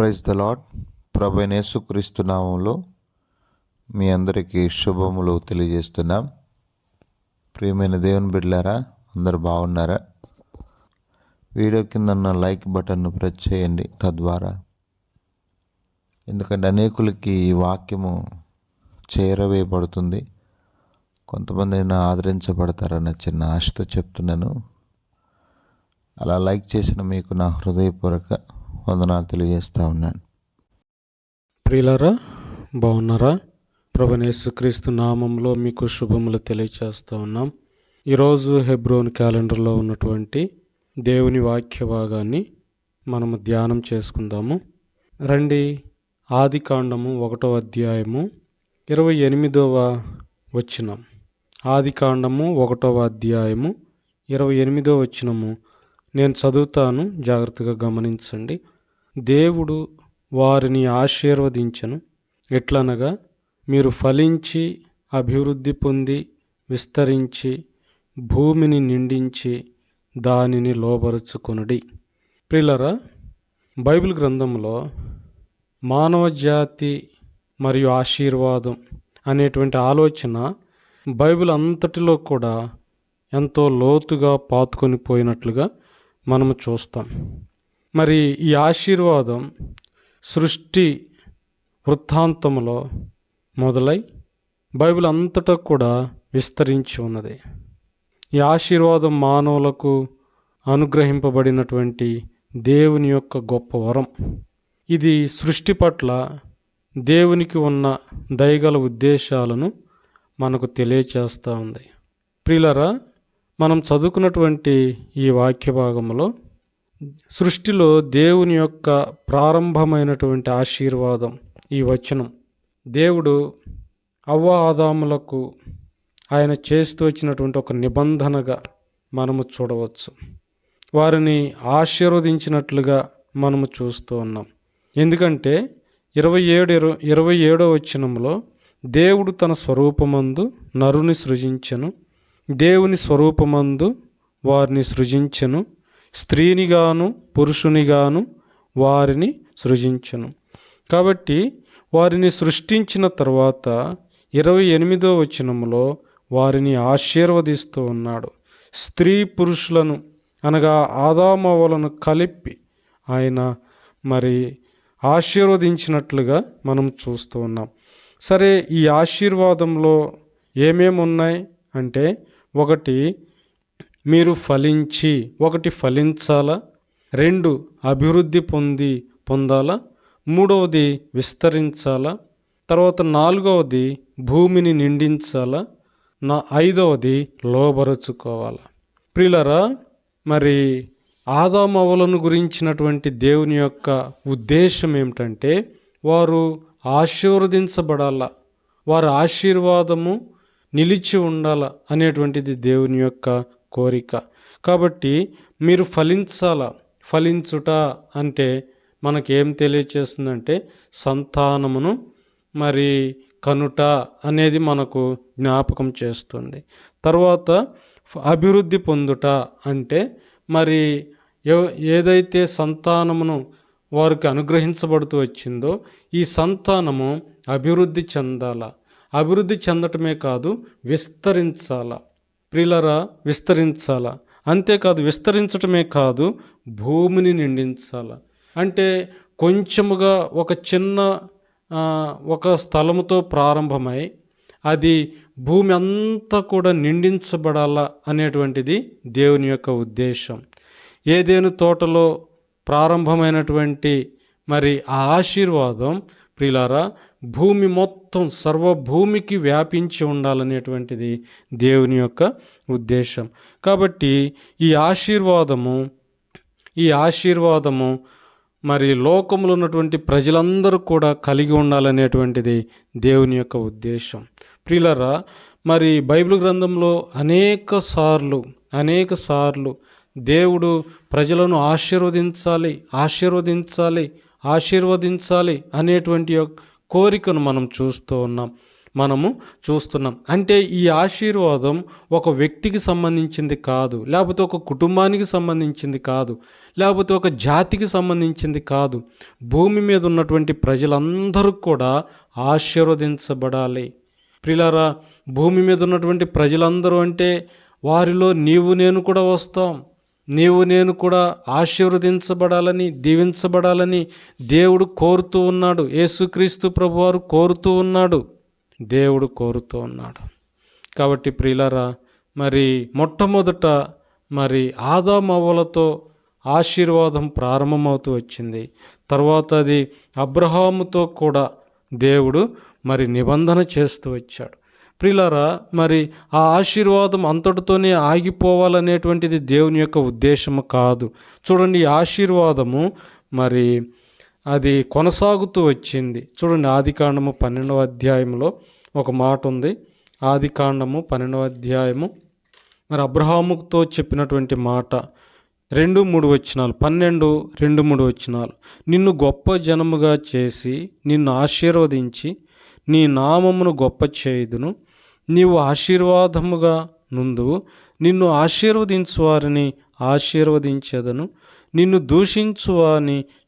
Praise the Lord ప్రభనేసు నామంలో మీ అందరికీ శుభములు తెలియజేస్తున్నాం. ప్రియమైన దేవుని బిడ్లారా అందరు బాగున్నారా? వీడియో కింద ఉన్న లైక్ బటన్ను ప్రెస్ చేయండి తద్వారా. ఎందుకంటే అనేకులకి ఈ వాక్యము చేరవేయబడుతుంది. కొంతమంది అయినా ఆదరించబడతారన్న చిన్న ఆశతో చెప్తున్నాను. అలా లైక్ చేసిన మీకు నా హృదయపూర్వక వందనాలు తెలియజేస్తూ ఉన్నాను. ప్రియులరా బాగున్నారా? ప్రభనేసుక్రీస్తు నామంలో మీకు శుభములు తెలియచేస్తూ ఉన్నాం. ఈరోజు హెబ్రోన్ క్యాలెండర్లో ఉన్నటువంటి దేవుని వాక్య భాగాన్ని మనము ధ్యానం చేసుకుందాము. రండి ఆది కాండము ఒకటో అధ్యాయము ఇరవై ఎనిమిదవ వచనం. ఆది కాండము ఒకటవ అధ్యాయము ఇరవై ఎనిమిదో వచనము. నేను చదువుతాను జాగ్రత్తగా గమనించండి. దేవుడు వారిని ఆశీర్వదించను. ఎట్లనగా మీరు ఫలించి అభివృద్ధి పొంది విస్తరించి భూమిని నిండించి దానిని లోబరుచుకొనుడి. ప్రిలరా బైబిల్ గ్రంథంలో మానవ జాతి మరియు ఆశీర్వాదం అనేటువంటి ఆలోచన బైబిల్ అంతటిలో కూడా ఎంతో లోతుగా పాతుకొని పోయినట్లుగా మనము చూస్తాం. మరి ఈ ఆశీర్వాదం సృష్టి వృత్తాంతంలో మొదలై బైబిల్ అంతటా కూడా విస్తరించి ఉన్నది. ఈ ఆశీర్వాదం మానవులకు అనుగ్రహింపబడినటువంటి దేవుని యొక్క గొప్ప వరం. ఇది సృష్టి పట్ల దేవునికి ఉన్న దయగల ఉద్దేశాలను మనకు తెలియచేస్తూ ఉంది. ప్రిలరా మనం చదువుకున్నటువంటి ఈ వాక్య భాగంలో సృష్టిలో దేవుని యొక్క ప్రారంభమైనటువంటి ఆశీర్వాదం ఈ వచనం. దేవుడు అవ్వ ఆదాములకు ఆయన చేస్తూ వచ్చినటువంటి ఒక నిబంధనగా మనము చూడవచ్చు. వారిని ఆశీర్వదించినట్లుగా మనము చూస్తూ ఉన్నాం. ఎందుకంటే ఇరవై ఏడు ఇరవై ఇరవై ఏడో వచనంలో దేవుడు తన స్వరూపమందు నరుని సృజించెను దేవుని స్వరూపమందు వారిని సృజించెను స్త్రీనిగాను పురుషునిగాను వారిని సృజించను. కాబట్టి వారిని సృష్టించిన తర్వాత ఇరవై ఎనిమిదో వచనంలో వారిని ఆశీర్వదిస్తూ ఉన్నాడు. స్త్రీ పురుషులను అనగా ఆదామవలను కలిపి ఆయన మరి ఆశీర్వదించినట్లుగా మనం చూస్తూ ఉన్నాం. సరే ఈ ఆశీర్వాదంలో ఏమేమి ఉన్నాయి అంటే ఒకటి మీరు ఫలించి ఒకటి ఫలించాలా? రెండు అభివృద్ధి పొంది పొందాలా? మూడవది విస్తరించాలా? తర్వాత నాలుగవది భూమిని నిండించాలా? నా ఐదవది లోబరుచుకోవాలా? ప్రిలరా మరి ఆదామవలను గురించినటువంటి దేవుని యొక్క ఉద్దేశం ఏమిటంటే వారు ఆశీర్వదించబడాల? వారి ఆశీర్వాదము నిలిచి ఉండాల అనేటువంటిది దేవుని యొక్క కోరిక. కాబట్టి మీరు ఫలించాల? ఫలించుట అంటే మనకేం తెలియచేస్తుందంటే సంతానమును మరి కనుట అనేది మనకు జ్ఞాపకం చేస్తుంది. తర్వాత అభివృద్ధి పొందుట అంటే మరి ఏదైతే సంతానమును వారికి అనుగ్రహించబడుతూ వచ్చిందో ఈ సంతానము అభివృద్ధి చెందాల? అభివృద్ధి చెందటమే కాదు విస్తరించాల? ప్రిలరా విస్తరించాల? అంతేకాదు విస్తరించటమే కాదు భూమిని నిండించాల? అంటే కొంచెముగా ఒక చిన్న ఒక స్థలముతో ప్రారంభమై అది భూమి అంతా కూడా నిండించబడాలా అనేటువంటిది దేవుని యొక్క ఉద్దేశం. ఏదేను తోటలో ప్రారంభమైనటువంటి మరి ఆ ఆశీర్వాదం ప్రిలారా భూమి మొత్తం సర్వభూమికి వ్యాపించి ఉండాలనేటువంటిది దేవుని యొక్క ఉద్దేశం. కాబట్టి ఈ ఆశీర్వాదము ఈ ఆశీర్వాదము మరి లోకంలో ఉన్నటువంటి ప్రజలందరూ కూడా కలిగి ఉండాలనేటువంటిది దేవుని యొక్క ఉద్దేశం. ప్రియులరా మరి బైబిల్ గ్రంథంలో అనేక సార్లు అనేక సార్లు దేవుడు ప్రజలను ఆశీర్వదించాలి ఆశీర్వదించాలి ఆశీర్వదించాలి అనేటువంటి కోరికను మనం చూస్తూ ఉన్నాం మనము చూస్తున్నాం. అంటే ఈ ఆశీర్వాదం ఒక వ్యక్తికి సంబంధించింది కాదు లేకపోతే ఒక కుటుంబానికి సంబంధించింది కాదు లేకపోతే ఒక జాతికి సంబంధించింది కాదు. భూమి మీద ఉన్నటువంటి ప్రజలందరూ కూడా ఆశీర్వదించబడాలి. ప్రిలారా భూమి మీద ఉన్నటువంటి ప్రజలందరూ అంటే వారిలో నీవు నేను కూడా వస్తాం. నీవు నేను కూడా ఆశీర్వదించబడాలని దీవించబడాలని దేవుడు కోరుతూ ఉన్నాడు. యేసుక్రీస్తు ప్రభువారు కోరుతూ ఉన్నాడు. దేవుడు కోరుతూ ఉన్నాడు. కాబట్టి ప్రియులరా మరి మొట్టమొదట మరి ఆదామవ్వలతో ఆశీర్వాదం ప్రారంభమవుతూ వచ్చింది. తర్వాత అది అబ్రహాముతో కూడా దేవుడు మరి నిబంధన చేస్తూ వచ్చాడు. ప్రిలరా మరి ఆ ఆశీర్వాదం అంతటితోనే ఆగిపోవాలనేటువంటిది దేవుని యొక్క ఉద్దేశము కాదు. చూడండి ఆశీర్వాదము మరి అది కొనసాగుతూ వచ్చింది. చూడండి ఆది కాండము పన్నెండవ అధ్యాయంలో ఒక మాట ఉంది. ఆది కాండము పన్నెండవ అధ్యాయము మరి అబ్రహాముతో చెప్పినటువంటి మాట. రెండు మూడు వచ్చినాలు పన్నెండు రెండు మూడు వచ్చినాలు నిన్ను గొప్ప జనముగా చేసి నిన్ను ఆశీర్వదించి నీ నామమును గొప్ప చేయుదును. నీవు ఆశీర్వాదముగా నుండు నిన్ను ఆశీర్వదించు వారిని ఆశీర్వదించెదను నిన్ను దూషించు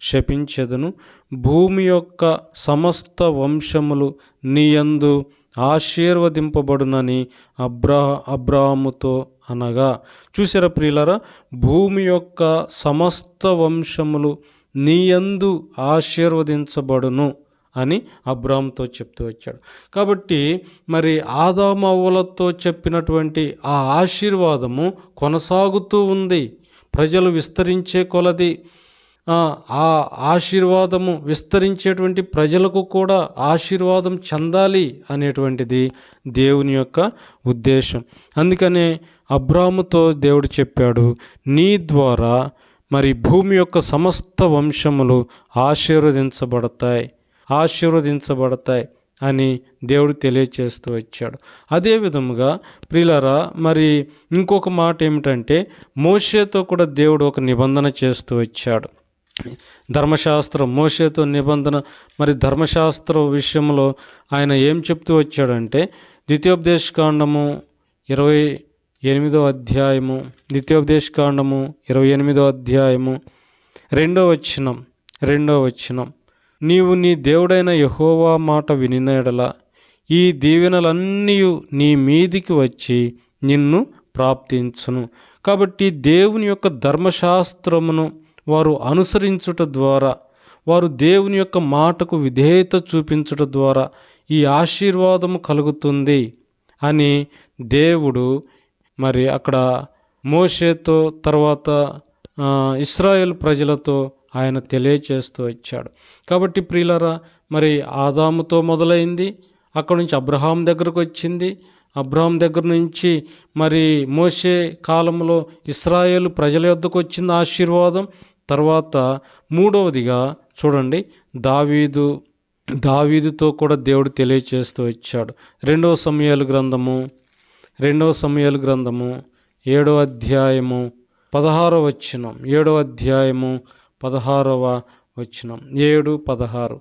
శపించెదను. భూమి యొక్క సమస్త వంశములు నీయందు ఆశీర్వదింపబడునని అబ్రా అబ్రాముతో అనగా. చూసారా ప్రియులరా? భూమి యొక్క సమస్త వంశములు నీయందు ఆశీర్వదించబడును. అని అబ్రామ్తో చెప్తూ వచ్చాడు. కాబట్టి మరి ఆదామవ్వలతో చెప్పినటువంటి ఆ ఆశీర్వాదము కొనసాగుతూ ఉంది. ప్రజలు విస్తరించే కొలది. ఆ ఆ ఆశీర్వాదము విస్తరించేటువంటి ప్రజలకు కూడా ఆశీర్వాదం చెందాలి అనేటువంటిది దేవుని యొక్క ఉద్దేశం. అందుకనే అబ్రాముతో దేవుడు చెప్పాడు నీ ద్వారా మరి భూమి యొక్క సమస్త వంశములు ఆశీర్వదించబడతాయి. ఆశీర్వదించబడతాయి అని దేవుడు తెలియచేస్తూ వచ్చాడు. అదే విధముగా మరి ఇంకొక మాట ఏమిటంటే మోషేతో కూడా దేవుడు ఒక నిబంధన చేస్తూ వచ్చాడు. ధర్మశాస్త్రం మోషేతో నిబంధన మరి ధర్మశాస్త్ర విషయంలో ఆయన ఏం చెప్తూ వచ్చాడంటే ద్వితీయోపదేశకాండము ఇరవై ఎనిమిదో అధ్యాయము ద్వితీయోపదేశకాండము ఇరవై ఎనిమిదో అధ్యాయము రెండో వచనం రెండో వచనం. నీవు నీ దేవుడైన యహోవా మాట వినిన ఎడల ఈ దీవెనలన్నీ నీ మీదికి వచ్చి నిన్ను ప్రాప్తించును. కాబట్టి దేవుని యొక్క ధర్మశాస్త్రమును వారు అనుసరించుట ద్వారా వారు దేవుని యొక్క మాటకు విధేయత చూపించుట ద్వారా ఈ ఆశీర్వాదము కలుగుతుంది అని దేవుడు మరి అక్కడ మోషేతో తర్వాత ఇస్రాయేల్ ప్రజలతో ఆయన తెలియచేస్తూ వచ్చాడు. కాబట్టి ప్రియులరా మరి ఆదాముతో మొదలైంది. అక్కడ నుంచి అబ్రహాం దగ్గరకు వచ్చింది. అబ్రహాం దగ్గర నుంచి మరి మోసే కాలంలో ఇస్రాయేల్ ప్రజల యొద్దకు వచ్చింది ఆశీర్వాదం. తర్వాత మూడవదిగా చూడండి దావీదు దావీదుతో కూడా దేవుడు తెలియచేస్తూ వచ్చాడు. రెండవ సమయాలు గ్రంథము రెండవ సమయాలు గ్రంథము ఏడో అధ్యాయము పదహారో వచ్చినం ఏడో అధ్యాయము పదహారవ వచనం. ఏడు పదహారు.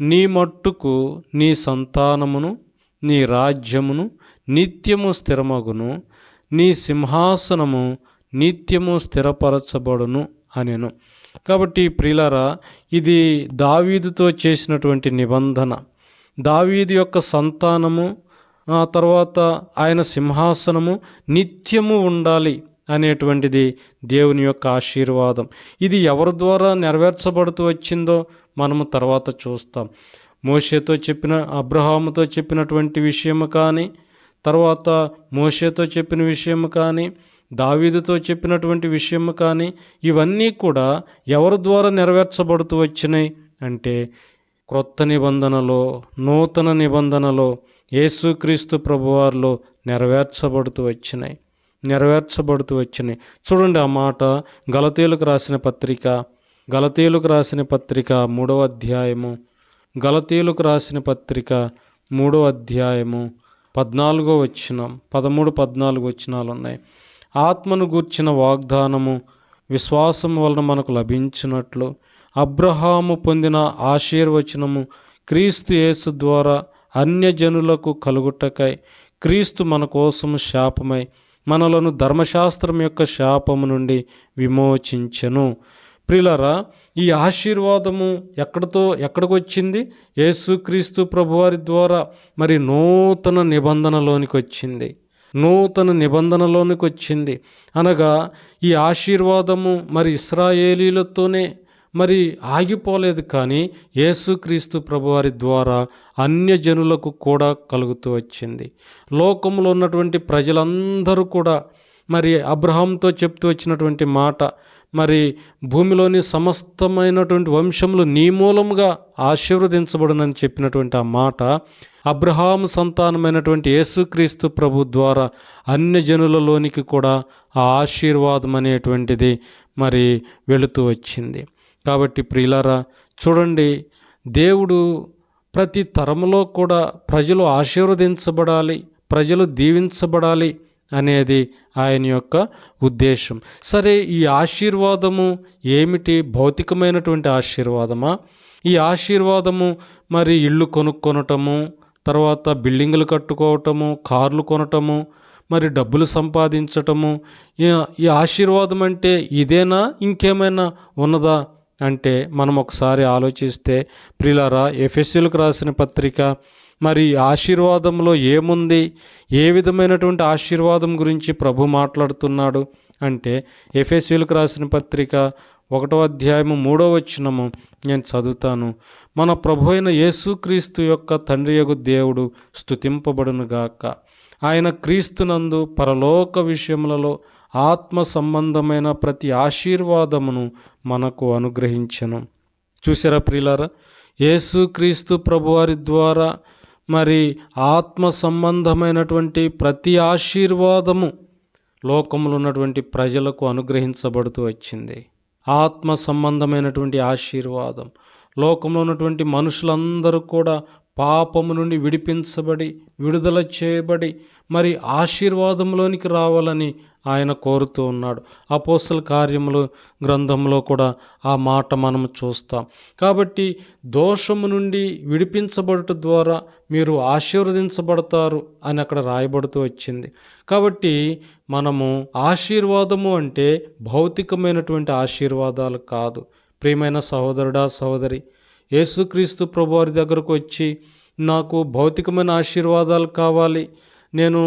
నీ మట్టుకు నీ సంతానమును నీ రాజ్యమును నిత్యము స్థిరమగును నీ సింహాసనము నిత్యము స్థిరపరచబడును అనెను. కాబట్టి ప్రిలరా ఇది దావీదుతో చేసినటువంటి నిబంధన. దావీదు యొక్క సంతానము ఆ తర్వాత ఆయన సింహాసనము నిత్యము ఉండాలి. అనేటువంటిది దేవుని యొక్క ఆశీర్వాదం. ఇది ఎవరి ద్వారా నెరవేర్చబడుతూ వచ్చిందో మనము తర్వాత చూస్తాం. మోషేతో చెప్పిన అబ్రహాముతో చెప్పినటువంటి విషయము కానీ తర్వాత మోషేతో చెప్పిన విషయము కానీ దావీదుతో చెప్పినటువంటి విషయము కానీ ఇవన్నీ కూడా ఎవరి ద్వారా నెరవేర్చబడుతూ వచ్చినాయి అంటే క్రొత్త నిబంధనలో నూతన నిబంధనలో యేసుక్రీస్తు ప్రభువారిలో నెరవేర్చబడుతూ వచ్చినాయి. నెరవేర్చబడుతూ వచ్చినాయి చూడండి ఆ మాట గలతీయులకు రాసిన పత్రిక గలతీయులకు రాసిన పత్రిక మూడవ అధ్యాయము గలతీయులకు రాసిన పత్రిక మూడో అధ్యాయము పద్నాలుగో వచ్చిన పదమూడు పద్నాలుగు వచనాలు ఉన్నాయి ఆత్మను గూర్చిన వాగ్దానము విశ్వాసం వలన మనకు లభించినట్లు అబ్రహాము పొందిన ఆశీర్వచనము క్రీస్తు యేసు ద్వారా అన్యజనులకు కలుగుటకై క్రీస్తు మన కోసం శాపమై మనలను ధర్మశాస్త్రం యొక్క శాపము నుండి విమోచించను. ప్రిలరా ఈ ఆశీర్వాదము ఎక్కడితో ఎక్కడికి వచ్చింది? యేసుక్రీస్తు ప్రభువారి ద్వారా మరి నూతన నిబంధనలోనికి వచ్చింది. నూతన నిబంధనలోనికి వచ్చింది. అనగా ఈ ఆశీర్వాదము మరి ఇస్రాయేలీలతోనే మరి ఆగిపోలేదు కానీ యేసుక్రీస్తు ప్రభువారి ద్వారా అన్యజనులకు కూడా కలుగుతూ వచ్చింది. లోకంలో ఉన్నటువంటి ప్రజలందరూ కూడా మరి అబ్రహాంతో చెప్తూ వచ్చినటువంటి మాట మరి భూమిలోని సమస్తమైనటువంటి వంశములు నీ మూలముగా ఆశీర్వదించబడునని చెప్పినటువంటి ఆ మాట అబ్రహాం సంతానమైనటువంటి యేసుక్రీస్తు ప్రభు ద్వారా అన్య జనులలోనికి కూడా ఆ ఆశీర్వాదం అనేటువంటిది మరి వెళుతూ వచ్చింది. కాబట్టి ప్రియులారా చూడండి దేవుడు ప్రతి తరములో కూడా ప్రజలు ఆశీర్వదించబడాలి ప్రజలు దీవించబడాలి అనేది ఆయన యొక్క ఉద్దేశం. సరే ఈ ఆశీర్వాదము ఏమిటి? భౌతికమైనటువంటి ఆశీర్వాదమా? ఈ ఆశీర్వాదము మరి ఇళ్ళు కొనుక్కొనటము తర్వాత బిల్డింగులు కట్టుకోవటము కార్లు కొనటము మరి డబ్బులు సంపాదించటము ఈ ఆశీర్వాదం అంటే ఇదేనా? ఇంకేమైనా ఉన్నదా? అంటే మనం ఒకసారి ఆలోచిస్తే ప్రిలారా ఎఫ్ఎస్సీలకు రాసిన పత్రిక మరి ఆశీర్వాదంలో ఏముంది? ఏ విధమైనటువంటి ఆశీర్వాదం గురించి ప్రభు మాట్లాడుతున్నాడు? అంటే ఎఫ్ఎస్సీలకు రాసిన పత్రిక ఒకటో అధ్యాయము మూడో వచనము నేను చదువుతాను. మన ప్రభు అయిన యేసుక్రీస్తు యొక్క తండ్రి యొక్క దేవుడు స్థుతింపబడునుగాక ఆయన క్రీస్తునందు పరలోక విషయములలో ఆత్మ సంబంధమైన ప్రతి ఆశీర్వాదమును మనకు అనుగ్రహించను. చూసారా ప్రియులారా? యేసుక్రీస్తు ప్రభువారి ద్వారా మరి ఆత్మ సంబంధమైనటువంటి ప్రతి ఆశీర్వాదము లోకంలో ఉన్నటువంటి ప్రజలకు అనుగ్రహించబడుతూ వచ్చింది. ఆత్మ సంబంధమైనటువంటి ఆశీర్వాదం. లోకంలో ఉన్నటువంటి మనుషులందరూ కూడా పాపము నుండి విడిపించబడి విడుదల చేయబడి మరి ఆశీర్వాదంలోనికి రావాలని ఆయన కోరుతూ ఉన్నాడు. అపోస్తల కార్యములు గ్రంథంలో కూడా ఆ మాట మనం చూస్తాం. కాబట్టి దోషము నుండి విడిపించబడుట ద్వారా మీరు ఆశీర్వదించబడతారు అని అక్కడ రాయబడుతూ వచ్చింది. కాబట్టి మనము ఆశీర్వాదము అంటే భౌతికమైనటువంటి ఆశీర్వాదాలు కాదు. ప్రియమైన సహోదరుడా సహోదరి యేసుక్రీస్తు ప్రభువారి దగ్గరకు వచ్చి నాకు భౌతికమైన ఆశీర్వాదాలు కావాలి. నేను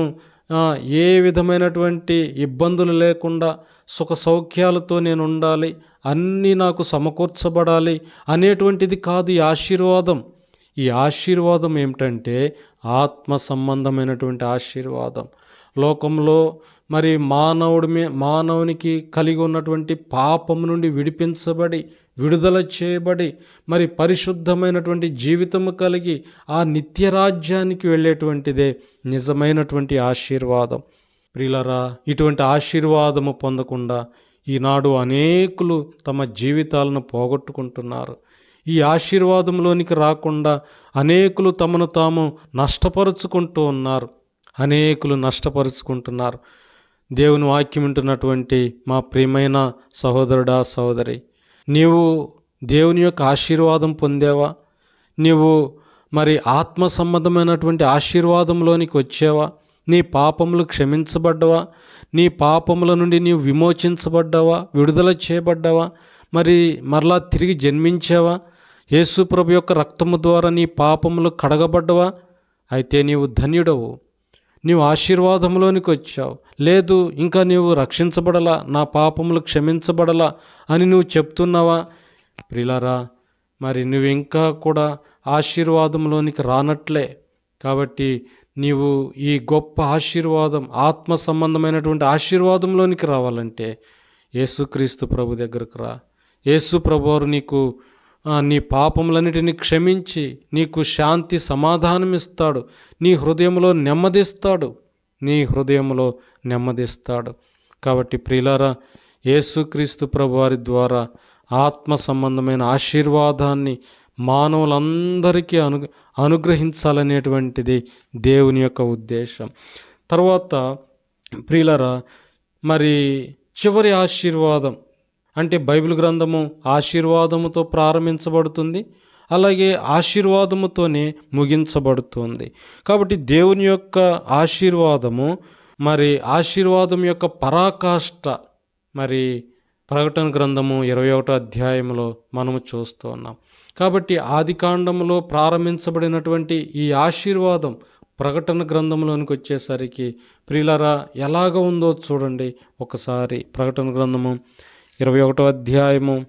ఏ విధమైనటువంటి ఇబ్బందులు లేకుండా సుఖ సౌఖ్యాలతో నేను ఉండాలి. అన్నీ నాకు సమకూర్చబడాలి. అనేటువంటిది కాదు ఈ ఆశీర్వాదం. ఈ ఆశీర్వాదం ఏమిటంటే ఆత్మ సంబంధమైనటువంటి ఆశీర్వాదం. లోకంలో మరి మానవుడి మీ మానవునికి కలిగి ఉన్నటువంటి పాపం నుండి విడిపించబడి విడుదల చేయబడి మరి పరిశుద్ధమైనటువంటి జీవితము కలిగి ఆ నిత్యరాజ్యానికి వెళ్ళేటువంటిదే నిజమైనటువంటి ఆశీర్వాదం. ప్రియులరా ఇటువంటి ఆశీర్వాదము పొందకుండా ఈనాడు అనేకులు తమ జీవితాలను పోగొట్టుకుంటున్నారు. ఈ ఆశీర్వాదంలోనికి రాకుండా అనేకులు తమను తాము నష్టపరుచుకుంటూ ఉన్నారు. అనేకులు నష్టపరుచుకుంటున్నారు. దేవుని వాక్యం వింటున్నటువంటి మా ప్రియమైన సహోదరుడా సహోదరి నీవు దేవుని యొక్క ఆశీర్వాదం పొందేవా? నీవు మరి ఆత్మ సంబంధమైనటువంటి ఆశీర్వాదంలోనికి వచ్చావా? నీ పాపములు క్షమించబడ్డవా? నీ పాపముల నుండి నీవు విమోచించబడ్డావా? విడుదల చేయబడ్డావా? మరి మరలా తిరిగి జన్మించావా? యేసు ప్రభు యొక్క రక్తము ద్వారా నీ పాపములు కడగబడ్డవా? అయితే నీవు ధన్యుడవు. నీవు ఆశీర్వాదంలోనికి వచ్చావు. లేదు ఇంకా నీవు రక్షించబడలా నా పాపములు క్షమించబడలా అని నువ్వు చెప్తున్నావా? ప్రిలరా మరి నువ్వు ఇంకా కూడా ఆశీర్వాదంలోనికి రానట్లే. కాబట్టి నీవు ఈ గొప్ప ఆశీర్వాదం ఆత్మ సంబంధమైనటువంటి ఆశీర్వాదంలోనికి రావాలంటే యేసుక్రీస్తు ప్రభు దగ్గరకు రా. యేసు ప్రభువారు నీకు నీ పాపములన్నిటిని క్షమించి నీకు శాంతి సమాధానం ఇస్తాడు నీ హృదయంలో నెమ్మదిస్తాడు. నీ హృదయంలో నెమ్మదిస్తాడు. కాబట్టి ప్రియులారా యేసుక్రీస్తు ప్రభువారి ద్వారా ఆత్మ సంబంధమైన ఆశీర్వాదాన్ని మానవులందరికీ అను అనుగ్రహించాలనేటువంటిది దేవుని యొక్క ఉద్దేశం. తర్వాత ప్రియులరా మరి చివరి ఆశీర్వాదం అంటే బైబిల్ గ్రంథము ఆశీర్వాదముతో ప్రారంభించబడుతుంది అలాగే ఆశీర్వాదముతోనే ముగించబడుతుంది. కాబట్టి దేవుని యొక్క ఆశీర్వాదము మరి ఆశీర్వాదం యొక్క పరాకాష్ట మరి ప్రకటన గ్రంథము ఇరవై ఒకటో అధ్యాయంలో మనము చూస్తూ ఉన్నాం. కాబట్టి ఆది కాండంలో ప్రారంభించబడినటువంటి ఈ ఆశీర్వాదం ప్రకటన గ్రంథంలోనికి వచ్చేసరికి ప్రియులరా ఎలాగ ఉందో చూడండి ఒకసారి ప్రకటన గ్రంథము ఇరవై ఒకటో అధ్యాయము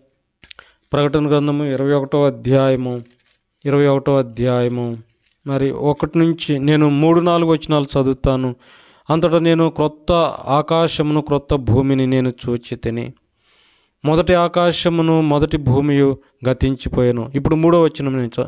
ప్రకటన గ్రంథము ఇరవై ఒకటో అధ్యాయము ఇరవై ఒకటో అధ్యాయము. మరి ఒకటి నుంచి నేను మూడు నాలుగు వచనాలు చదువుతాను. అంతటా నేను క్రొత్త ఆకాశమును క్రొత్త భూమిని నేను చూచి తిని మొదటి ఆకాశమును మొదటి భూమియు గతించిపోయాను. ఇప్పుడు మూడో వచనం నుంచి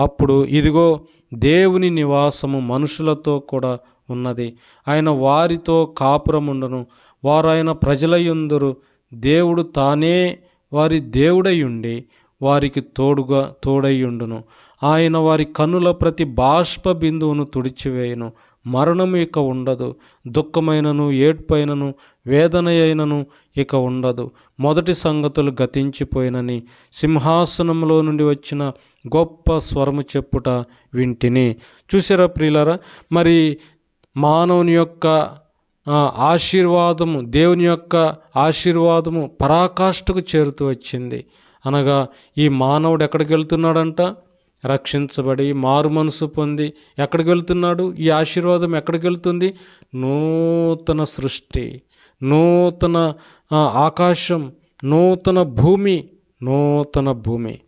అప్పుడు ఇదిగో దేవుని నివాసము మనుషులతో కూడా ఉన్నది. ఆయన వారితో కాపురముండను. వారు ఆయన ప్రజలయుందురు దేవుడు తానే వారి దేవుడయుండి వారికి తోడుగా తోడయ్యుండును ఆయన వారి కన్నుల ప్రతి బాష్ప బిందువును తుడిచివేయును. మరణము ఇక ఉండదు దుఃఖమైనను ఏడ్పైనను వేదన అయినను ఇక ఉండదు. మొదటి సంగతులు గతించిపోయినని సింహాసనంలో నుండి వచ్చిన గొప్ప స్వరము చెప్పుట వింటిని. చూసారా ప్రియులరా మరి మానవుని యొక్క ఆశీర్వాదము దేవుని యొక్క ఆశీర్వాదము పరాకాష్ఠకు చేరుతూ వచ్చింది. అనగా ఈ మానవుడు ఎక్కడికి వెళ్తున్నాడంట? రక్షించబడి మారు మనసు పొంది ఎక్కడికి వెళ్తున్నాడు? ఈ ఆశీర్వాదం ఎక్కడికి వెళ్తుంది? నూతన సృష్టి నూతన ఆకాశం నూతన భూమి నూతన భూమి.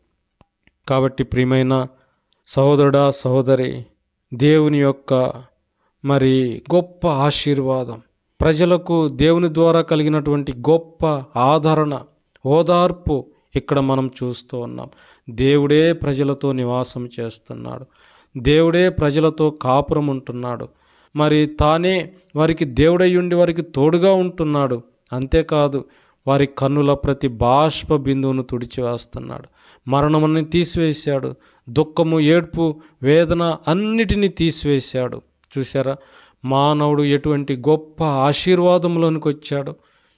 కాబట్టి ప్రియమైన సహోదరుడా సహోదరి దేవుని యొక్క మరి గొప్ప ఆశీర్వాదం ప్రజలకు దేవుని ద్వారా కలిగినటువంటి గొప్ప ఆదరణ ఓదార్పు ఇక్కడ మనం చూస్తూ ఉన్నాం. దేవుడే ప్రజలతో నివాసం చేస్తున్నాడు. దేవుడే ప్రజలతో కాపురం ఉంటున్నాడు. మరి తానే వారికి దేవుడయ్యుండి వారికి తోడుగా ఉంటున్నాడు. అంతేకాదు వారి కన్నుల ప్రతి బాష్ప బిందువును తుడిచివేస్తున్నాడు. మరణముని తీసివేశాడు. దుఃఖము ఏడ్పు వేదన అన్నిటినీ తీసివేశాడు. చూసారా మానవుడు ఎటువంటి గొప్ప ఆశీర్వాదంలోనికి వచ్చాడు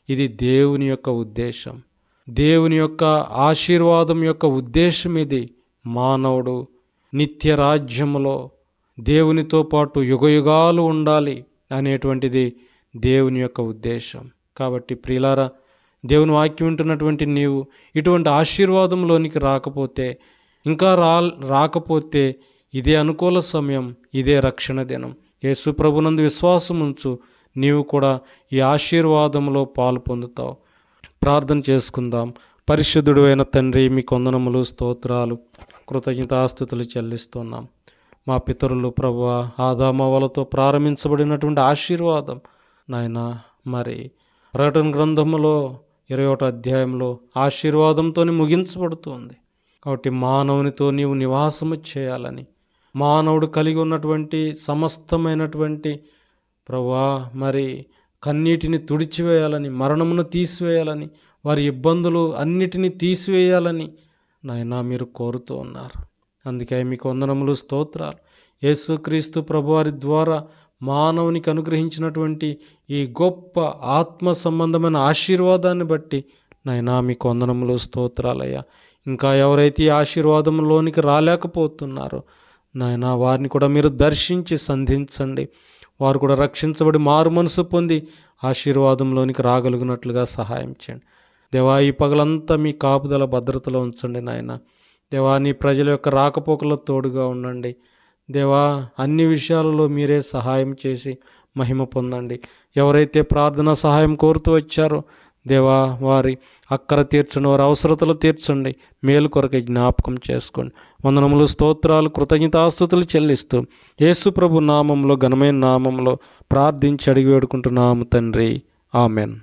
ఇది దేవుని యొక్క ఉద్దేశం. దేవుని యొక్క ఆశీర్వాదం యొక్క ఉద్దేశం ఇది మానవుడు నిత్య రాజ్యములో దేవునితో పాటు యుగయుగాలు ఉండాలి అనేటువంటిది దేవుని యొక్క ఉద్దేశం. కాబట్టి ప్రియులారా దేవుని వాక్యం వింటున్నటువంటి నీవు ఇటువంటి ఆశీర్వాదంలోనికి రాకపోతే ఇంకా రా రాకపోతే ఇదే అనుకూల సమయం ఇదే రక్షణ దినం. యేసు ప్రభునందు విశ్వాసం ఉంచు. నీవు కూడా ఈ ఆశీర్వాదంలో పాలు పొందుతావు. ప్రార్థన చేసుకుందాం. పరిశుద్ధుడు అయిన తండ్రి మీ కొందనములు స్తోత్రాలు కృతజ్ఞతాస్థుతులు చెల్లిస్తున్నాం. మా పితరులు ప్రభు ఆదామవలతో ప్రారంభించబడినటువంటి ఆశీర్వాదం నాయన మరి ప్రకటన గ్రంథములో ఇరవై ఒకటి అధ్యాయంలో ఆశీర్వాదంతో ముగించబడుతుంది. కాబట్టి మానవునితో నీవు నివాసము చేయాలని మానవుడు కలిగి ఉన్నటువంటి సమస్తమైనటువంటి ప్రభా మరి కన్నీటిని తుడిచివేయాలని మరణమును తీసివేయాలని వారి ఇబ్బందులు అన్నిటినీ తీసివేయాలని నాయనా మీరు కోరుతూ ఉన్నారు. అందుకే మీకు వందనములు స్తోత్రాలు. యేసుక్రీస్తు ప్రభువారి ద్వారా మానవునికి అనుగ్రహించినటువంటి ఈ గొప్ప ఆత్మ సంబంధమైన ఆశీర్వాదాన్ని బట్టి నాయనా మీకు వందనములు స్తోత్రాలయ్యా. ఇంకా ఎవరైతే ఈ ఆశీర్వాదంలోనికి రాలేకపోతున్నారో నాయనా వారిని కూడా మీరు దర్శించి సంధించండి. వారు కూడా రక్షించబడి మారు మనసు పొంది ఆశీర్వాదంలోనికి రాగలిగినట్లుగా సహాయం చేయండి. దేవా ఈ పగలంతా మీ కాపుదల భద్రతలో ఉంచండి నాయన. దేవా నీ ప్రజల యొక్క రాకపోకల తోడుగా ఉండండి. దేవా అన్ని విషయాలలో మీరే సహాయం చేసి మహిమ పొందండి. ఎవరైతే ప్రార్థన సహాయం కోరుతూ వచ్చారో దేవా వారి అక్కర తీర్చండి వారి అవసరతలు తీర్చండి మేలు కొరకు జ్ఞాపకం చేసుకోండి. వందనములు స్తోత్రాలు కృతజ్ఞతాస్తుతులు చెల్లిస్తూ యేసు ప్రభు నామంలో ఘనమైన నామంలో ప్రార్థించి అడిగి వేడుకుంటున్నాము తండ్రి. ఆమెన్.